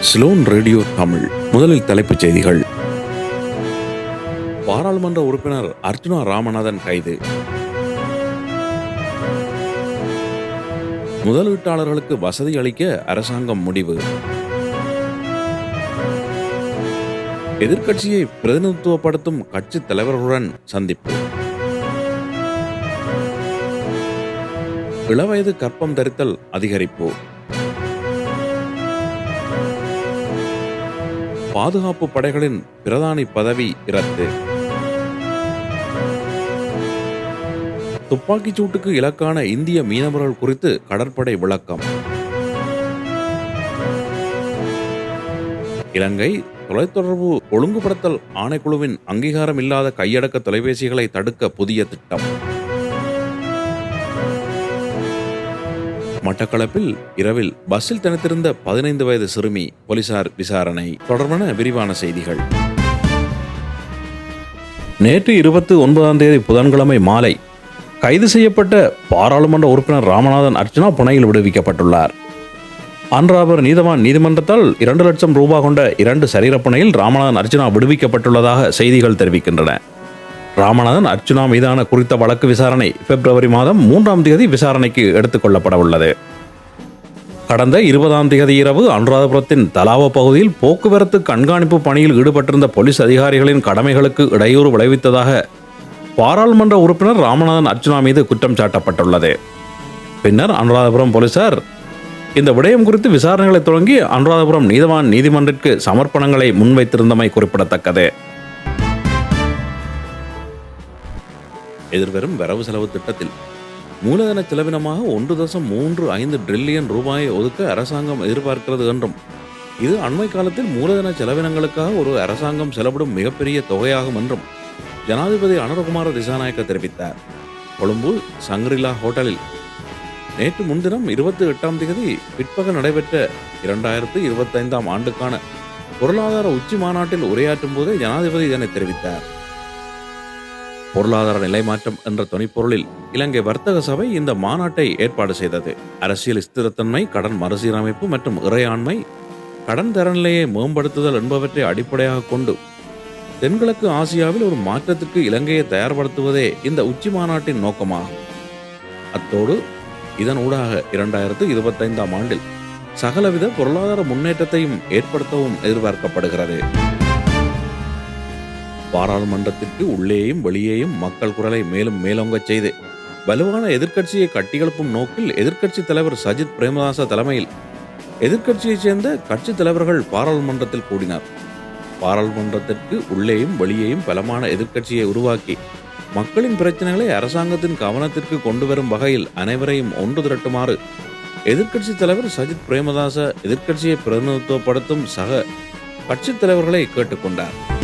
Ceylon radio Tamil. முதலில் தலைப்புச் செய்திகள். பாராளுமன்ற உறுப்பினர் அர்ஜுனா ராமநாதன் கைது. முதலீட்டாளர்களுக்கு வசதி அளிக்க அரசாங்கம் முடிவு. எதிர்க்கட்சியை பிரதிநிதித்துவப்படுத்தும் கட்சி தலைவர்களுடன் சந்திப்பு. இளவயது கற்பம் தரித்தல் அதிகரிப்பு. பாதுகாப்பு படைகளின் பிரதானி பதவி இரத்து. துப்பாக்கிச் சூட்டுக்கு இலக்கான இந்திய மீனவர்கள் குறித்து கடற்படை விளக்கம். இலங்கை தொலைத்தொடர்பு ஒழுங்குபடுத்தல் ஆணைக்குழுவின் அங்கீகாரம் இல்லாத கையடக்க தொலைபேசிகளை தடுக்க புதிய திட்டம். மட்டக்களப்பில் இரவில் பஸ்ஸில் தனித்திருந்த பதினைந்து வயது சிறுமி போலீசார் விசாரணை. தொடர்பான விரிவான செய்திகள். நேற்று இருபத்தி ஒன்பதாம் தேதி புதன்கிழமை மாலை கைது செய்யப்பட்ட பாராளுமன்ற உறுப்பினர் ராமநாதன் அர்ச்சனா புனையில் விடுவிக்கப்பட்டுள்ளார். அன்று அவர் நீதவான் நீதிமன்றத்தால் இரண்டு லட்சம் ரூபாய் கொண்ட இரண்டு சரீரப்புனையில் ராமநாதன் அர்ச்சனா விடுவிக்கப்பட்டுள்ளதாக செய்திகள் தெரிவிக்கின்றன. ராமநாதன் அர்ச்சுனா மீதான குறித்த வழக்கு விசாரணை பிப்ரவரி மாதம் மூன்றாம் தேதி விசாரணைக்கு எடுத்துக் உள்ளது. கடந்த இருபதாம் தேதி இரவு அனுராதபுரத்தின் தலாவ பகுதியில் போக்குவரத்து கண்காணிப்பு பணியில் ஈடுபட்டிருந்த போலீஸ் அதிகாரிகளின் கடமைகளுக்கு இடையூறு விளைவித்ததாக பாராளுமன்ற உறுப்பினர் ராமநாதன் அர்ச்சுனா மீது குற்றம் சாட்டப்பட்டுள்ளது. பின்னர் அனுராதபுரம் போலீசார் இந்த விடயம் குறித்து விசாரணைகளை தொடங்கி அனுராதபுரம் நீதவான் நீதிமன்றிற்கு சமர்ப்பணங்களை முன்வைத்திருந்தமை குறிப்பிடத்தக்கது. எதிர்வரும் வரவு செலவு திட்டத்தில். மூலதன செலவினமாக ஒன்று தசம் மூன்று ஐந்து ட்ரில்லியன் ரூபாயை ஒதுக்க அரசாங்கம் எதிர்பார்க்கிறது என்றும். இது அண்மை காலத்தில் மூலதன செலவினங்களுக்காக ஒரு அரசாங்கம் செலவிடும் மிகப்பெரிய தொகையாகும் என்றும் ஜனாதிபதி அனுரகுமார திசாநாயக்க தெரிவித்தார். கொழும்பு சங்கரிலா ஹோட்டலில் நேற்று முன்தினம் இருபத்தி எட்டாம் தேதி பிற்பகல் நடைபெற்ற இரண்டாயிரத்து இருபத்தைந்தாம் ஆண்டுக்கான பொருளாதார உச்சி மாநாட்டில் உரையாற்றும் போதே ஜனாதிபதி இதனை தெரிவித்தார். பொருளாதார நிலைமாற்றம் என்ற துணைப்பொருளில் இலங்கை வர்த்தக சபை இந்த மாநாட்டை ஏற்பாடு செய்தது. அரசியல் ஸ்திரத்தன்மை கடன் மறுசீரமைப்பு மற்றும் இறையாண்மை கடன் தரநிலையை மேம்படுத்துதல் என்பவற்றை அடிப்படையாக கொண்டு தென்கிழக்கு ஆசியாவில் ஒரு மாற்றத்திற்கு இலங்கையை தயார்படுத்துவதே இந்த உச்சி மாநாட்டின் நோக்கமாகும். அத்தோடு இதன் ஊடாக இரண்டாயிரத்து இருபத்தைந்தாம் ஆண்டில் சகலவித பொருளாதார முன்னேற்றத்தையும் ஏற்படுத்தவும் எதிர்பார்க்கப்படுகிறது. பாராளுமன்றத்திற்கு உள்ளேயும் வெளியேயும் மக்கள் குரலை மேலும் மேலோங்கச் செய்து வலுவான எதிர்க்கட்சியை கட்டியெழுப்பும் நோக்கில் எதிர்க்கட்சி தலைவர் சஜித் பிரேமதாச தலைமையில் எதிர்க்கட்சியைச் சேர்ந்த கட்சி தலைவர்கள் பாராளுமன்றத்தில் கூடினார். பாராளுமன்றத்திற்கு உள்ளேயும் வெளியேயும் பலமான எதிர்க்கட்சியை உருவாக்கி மக்களின் பிரச்சனைகளை அரசாங்கத்தின் கவனத்திற்கு கொண்டு வரும் வகையில் அனைவரையும் ஒன்று திரட்டுமாறு எதிர்க்கட்சி தலைவர் சஜித் பிரேமதாச எதிர்க்கட்சியை பிரதிநிதித்துவப்படுத்தும் சக கட்சித் தலைவர்களை கேட்டுக்கொண்டார்.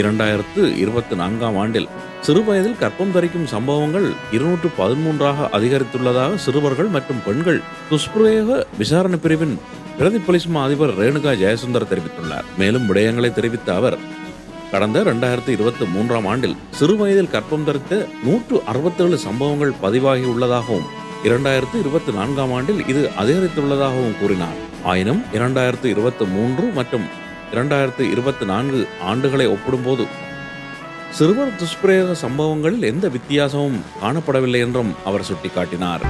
இரண்டாயிரத்து இருபத்தி நான்காம் ஆண்டில் சிறுவயதில் கற்பம் தரிக்கும் சம்பவங்கள் இருநூற்று பதிமூன்றாக அதிகரித்துள்ளதாக சிறுவர்கள் மற்றும் பெண்கள் துஷ்பிரயோக விசாரணை பிரிவின் பிரதி போலீஸ் அதிபர் ரேணுகா ஜெயசுந்தர் தெரிவித்துள்ளார். மேலும் விடயங்களை தெரிவித்த அவர் கடந்த இரண்டாயிரத்து இருபத்தி மூன்றாம் ஆண்டில் சிறுவயதில் கற்பம் தரித்த நூற்று அறுபத்தேழு சம்பவங்கள் பதிவாகி உள்ளதாகவும் இரண்டாயிரத்து இருபத்தி நான்காம் ஆண்டில் இது அதிகரித்துள்ளதாகவும் கூறினார். ஆயினும் இரண்டாயிரத்து இருபத்தி மூன்று மற்றும் இரண்டாயிரத்து இருபத்தி நான்கு ஆண்டுகளை ஒப்பிடும்போது சிறுவர் துஷ்பிரயோக சம்பவங்களில் எந்த வித்தியாசமும் காணப்படவில்லை என்றும் அவர் சுட்டிக்காட்டினார்.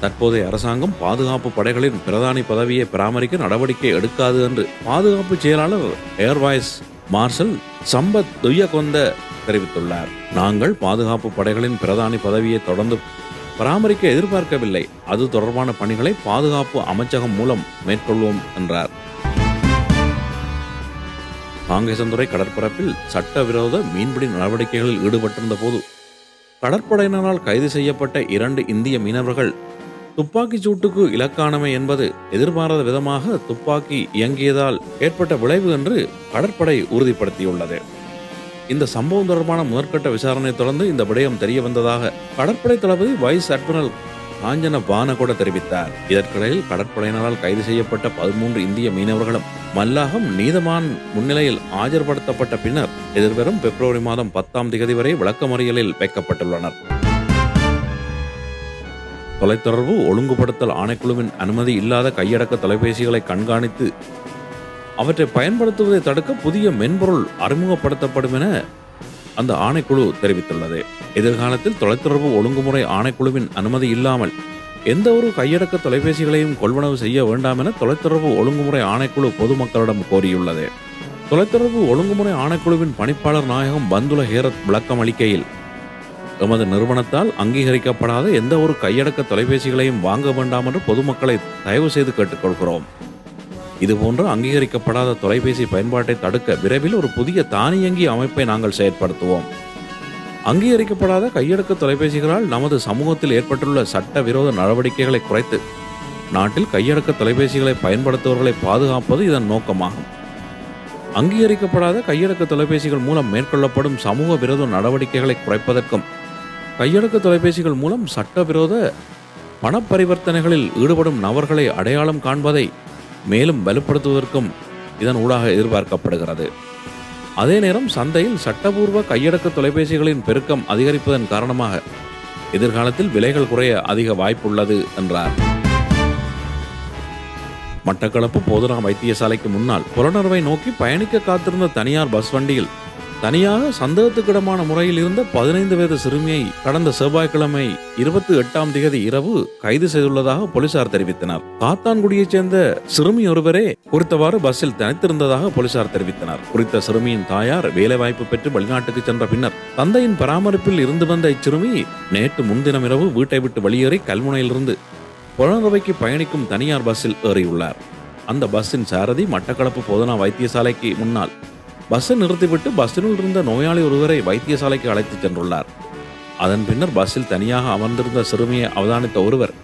தற்போதைய அரசாங்கம் பாதுகாப்பு படைகளின் பிரதானி பதவியை பராமரிக்க நடவடிக்கை எடுக்காது என்று பாதுகாப்பு செயலாளர் ஏர்வாய்ஸ் மார்ஷல் சம்பத் துய்யகொந்த தெரிவித்துள்ளார். நாங்கள் பாதுகாப்பு படைகளின் பிரதானி பதவியை தொடர்ந்து பராமரிக்க எதிர்பார்க்கவில்லை. அது தொடர்பான பணிகளை பாதுகாப்பு அமைச்சகம் மூலம் மேற்கொள்வோம் என்றார். காங்கேசந்துறை கடற்பரப்பில் சட்டவிரோத மீன்பிடி நடவடிக்கைகளில் ஈடுபட்டிருந்த போது கடற்படையினரால் கைது செய்யப்பட்ட இரண்டு இந்திய மீனவர்கள் துப்பாக்கிச் சூட்டுக்கு இலக்கானமை என்பது எதிர்பாராத விதமாக துப்பாக்கி இயங்கியதால் ஏற்பட்ட விளைவு என்று கடற்படை உறுதிப்படுத்தியுள்ளது. இந்த சம்பவம் தொடர்பான முதற்கட்ட விசாரணை தொடர்ந்து இந்த விடயம் தெரிய வந்ததாக கடற்படை தளபதி வைஸ் அட்மிரல் ஆஞ்சன பானகோட தெரிவித்தார். இதற்கிடையில் கடற்படையினரால் கைது செய்யப்பட்ட பதிமூன்று இந்திய மீனவர்களும் மல்லாகம் நீதமான் முன்னிலையில் ஆஜர்படுத்தப்பட்ட பின்னர் எதிர்வரும் பிப்ரவரி மாதம் பத்தாம் திகதி வரை விளக்கமறியலில் வைக்கப்பட்டுள்ளனர். தொலைத்தொடர்பு ஒழுங்குபடுத்தல் ஆணைக்குழுவின் அனுமதி இல்லாத கையடக்க தொலைபேசிகளை கண்காணித்து அவற்றை பயன்படுத்துவதை தடுக்க புதிய மென்பொருள் அறிமுகப்படுத்தப்படும் என அந்த ஆணைக்குழு தெரிவித்துள்ளது. எதிர்காலத்தில் தொலைத்தொடர்பு ஒழுங்குமுறை ஆணைக்குழுவின் அனுமதி இல்லாமல் எந்த ஒரு கையடக்க தொலைபேசிகளையும் கொள்வனவு செய்ய வேண்டாம் என தொலைத்தொடர்பு ஒழுங்குமுறை ஆணைக்குழு பொதுமக்களிடம் கோரியுள்ளது. தொலைத்தொடர்பு ஒழுங்குமுறை ஆணைக்குழுவின் பணிப்பாளர் நாயகம் பந்துல ஹேரத் விளக்கம் அளிக்கையில் எமது நிறுவனத்தால் அங்கீகரிக்கப்படாத எந்த ஒரு கையடக்க தொலைபேசிகளையும் வாங்க வேண்டாம் என்று பொதுமக்களை தயவு செய்து கேட்டுக்கொள்கிறோம். இதுபோன்ற அங்கீகரிக்கப்படாத தொலைபேசி பயன்பாட்டை தடுக்க விரைவில் ஒரு புதிய தானியங்கி அமைப்பை நாங்கள் செயற்படுத்துவோம். அங்கீகரிக்கப்படாத கையடக்க தொலைபேசிகளால் நமது சமூகத்தில் ஏற்பட்டுள்ள சட்ட விரோத நடவடிக்கைகளை குறைத்து நாட்டில் கையடக்க தொலைபேசிகளை பயன்படுத்துபவர்களை பாதுகாப்பது இதன் நோக்கமாகும். அங்கீகரிக்கப்படாத கையடக்க தொலைபேசிகள் மூலம் மேற்கொள்ளப்படும் சமூக விரோத நடவடிக்கைகளை குறைப்பதற்கும் கையடக்க தொலைபேசிகள் மூலம் சட்டவிரோத பணப்பரிவர்த்தனைகளில் ஈடுபடும் நபர்களை அடையாளம் காண்பதை மேலும் வலுப்படுத்துவதற்கும் இதன் ஊடாக எதிர்பார்க்கப்படுகிறது. அதே நேரம் சந்தையில் சட்டபூர்வ கையடக்க தொலைபேசிகளின் பெருக்கம் அதிகரிப்பதன் காரணமாக எதிர்காலத்தில் விலைகள் குறைய அதிக வாய்ப்புள்ளது என்றார். மட்டக்களப்பு போதனா வைத்தியசாலைக்கு முன்னால் புலனர்வை நோக்கி பயணிக்க காத்திருந்த தனியார் பஸ் வண்டியில் தனியாக சந்தேகத்துக்கிடமான முறையில் இருந்த பதினைந்து வயது சிறுமியை கடந்த செவ்வாய்க்கிழமை இருபத்தி எட்டாம் தேதி இரவு கைது செய்துள்ளதாக போலீசார் தெரிவித்தனர். காத்தான்குடியைச் சேர்ந்த சிறுமி ஒருவரே குறித்தவாறு பஸ்ஸில் தனித்திருந்ததாக போலீசார் தெரிவித்தனர். குறித்த சிறுமியின் தாயார் வேலைவாய்ப்பு பெற்று வெளிநாட்டுக்கு சென்ற பின்னர் தந்தையின் பராமரிப்பில் இருந்து வந்த இச்சிறுமி நேற்று முன்தினம் இரவு வீட்டை விட்டு வெளியேறி கல்முனையிலிருந்து புலனறுவைக்கு பயணிக்கும் தனியார் பஸ்ஸில் ஏறியுள்ளார். அந்த பஸ்ஸின் சாரதி மட்டக்களப்பு போதனா வைத்தியசாலைக்கு முன்னால் பஸ்ஸை நிறுத்திவிட்டு பஸ்ஸினுள் இருந்த நோயாளி ஒருவரை வைத்தியசாலைக்கு அழைத்துச் சென்றுள்ளார். அதன் பின்னர் பஸ்ஸில் தனியாக அமர்ந்திருந்த சிறுமியை அவதானித்த ஒருவர்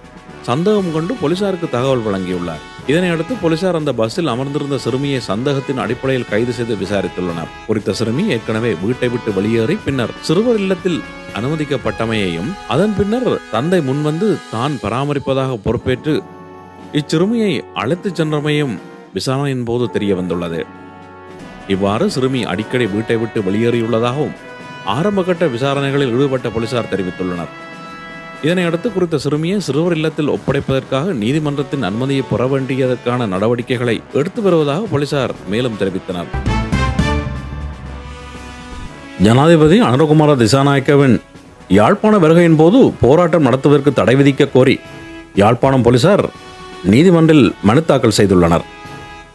சந்தேகம் கொண்டு போலீசாருக்கு தகவல் வழங்கியுள்ளார். இதனையடுத்து போலீசார் அந்த பஸ்ஸில் அமர்ந்திருந்த சிறுமியை சந்தேகத்தின் அடிப்படையில் கைது செய்து விசாரித்துள்ளனர். குறித்த சிறுமி ஏற்கனவே வீட்டை விட்டு வெளியேறி பின்னர் சிறுவர் இல்லத்தில் அனுமதிக்கப்பட்டமையையும் அதன் பின்னர் தந்தை முன்வந்து தான் பராமரிப்பதாக பொறுப்பேற்று இச்சிறுமியை அழைத்துச் சென்றமையும் விசாரணையின் போது தெரிய வந்துள்ளது இவ்வாறு சிறுமி அடிக்கடி வீட்டை விட்டு வெளியேறியுள்ளதாகவும் ஆரம்பகட்ட விசாரணைகளில் ஈடுபட்ட போலீசார் தெரிவித்துள்ளனர். இதனையடுத்து குறித்த சிறுமியை சிறுவர் இல்லத்தில் ஒப்படைப்பதற்காக நீதிமன்றத்தின் அனுமதியை பெற வேண்டியதற்கான நடவடிக்கைகளை எடுத்து வருவதாக போலீசார் மேலும் தெரிவித்தனர். ஜனாதிபதி அனுரகுமார திசாநாயக்கவின் யாழ்ப்பாண வருகையின் போது போராட்டம் நடத்துவதற்கு தடை விதிக்க கோரி யாழ்ப்பாணம் போலீசார் நீதிமன்றில் மனு தாக்கல் செய்துள்ளனர்.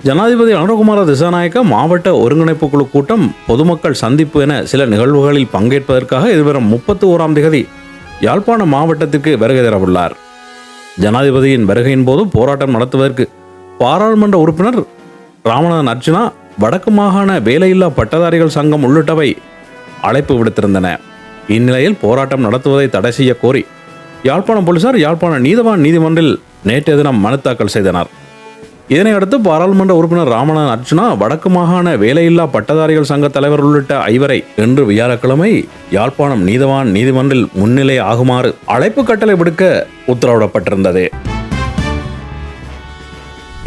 ஜனாதிபதி அனுரகுமார திசாநாயக்க மாவட்ட ஒருங்கிணைப்பு குழு கூட்டம் பொதுமக்கள் சந்திப்பு என சில நிகழ்வுகளில் பங்கேற்பதற்காக எதிர்வரும் முப்பத்தி ஓராம் தேதி யாழ்ப்பாண மாவட்டத்திற்கு வருகை தரவுள்ளார். ஜனாதிபதியின் வருகையின் போது போராட்டம் நடத்துவதற்கு பாராளுமன்ற உறுப்பினர் ராமநாதன் அர்ச்சனா வடக்கு மாகாண வேலையில்லா பட்டதாரிகள் சங்கம் உள்ளிட்டவை அழைப்பு விடுத்திருந்தன. இந்நிலையில் போராட்டம் நடத்துவதை தடை செய்ய கோரி யாழ்ப்பாணம் போலீசார் யாழ்ப்பாண நீதவான் நீதிமன்றில் நேற்றைய தினம் மனு தாக்கல் செய்தனர். இதனையடுத்து பாராளுமன்ற உறுப்பினர் ராமநாதன் அர்ஜுனா வடக்கு மாகாண வேலையில்லா பட்டதாரிகள் சங்க தலைவர் உள்ளிட்ட ஐவரை இன்று வியாழக்கிழமை யாழ்ப்பாணம் நீதவான் நீதிமன்றில் முன்னிலை ஆகுமாறு அழைப்பு கட்டளை விடுக்க உத்தரவிடப்பட்டிருந்தது.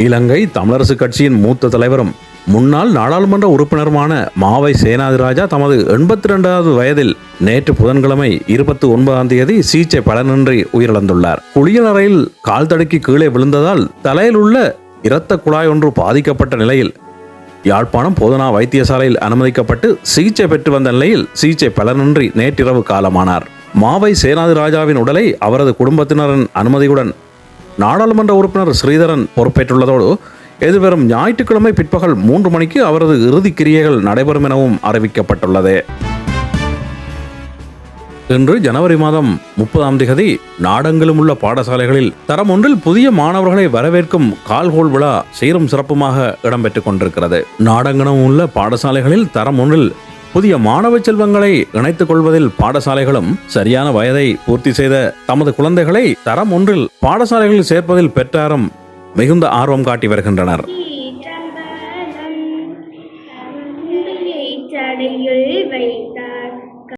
இலங்கை தமிழரசு கட்சியின் மூத்த தலைவரும் முன்னாள் நாடாளுமன்ற உறுப்பினருமான மாவை சேனாதிராஜா தமது எண்பத்தி ரெண்டாவது வயதில் நேற்று புதன்கிழமை இருபத்தி ஒன்பதாம் தேதி சிகிச்சை பலனின்றி உயிரிழந்துள்ளார். குளியலறையில் கால் தடுக்கி கீழே விழுந்ததால் தலையில் உள்ள இரத்த குழாய் ஒன்று பாதிக்கப்பட்ட நிலையில் யாழ்ப்பாணம் போதனா வைத்தியசாலையில் அனுமதிக்கப்பட்டு சிகிச்சை பெற்று வந்த நிலையில் சிகிச்சை பலனின்றி நேற்றிரவு காலமானார். மாவை சேனாதிராஜாவின் உடலை அவரது குடும்பத்தினரின் அனுமதியுடன் நாடாளுமன்ற உறுப்பினர் ஸ்ரீதரன் பொறுப்பேற்றுள்ளதோடு எதிர்வரும் ஞாயிற்றுக்கிழமை பிற்பகல் மூன்று மணிக்கு அவரது இறுதி கிரியைகள் நடைபெறும் எனவும் அறிவிக்கப்பட்டுள்ளது. இன்று ஜனவரி மாதம் முப்பதாம் திகதி நாடெங்கிலும் உள்ள பாடசாலைகளில் தரம் ஒன்றில் புதிய மாணவர்களை வரவேற்கும் கால்கோள் விழா சீரும் சிறப்புமாக இடம்பெற்றுக் கொண்டிருக்கிறது. நாடெங்கிலும் உள்ள பாடசாலைகளில் தரம் ஒன்றில் புதிய மாணவ செல்வங்களை இணைத்துக் கொள்வதில் பாடசாலைகளும் சரியான வயதை பூர்த்தி செய்த தமது குழந்தைகளை தரம் ஒன்றில் பாடசாலைகளில் சேர்ப்பதில் பெற்றாரும் மிகுந்த ஆர்வம் காட்டி வருகின்றனர்.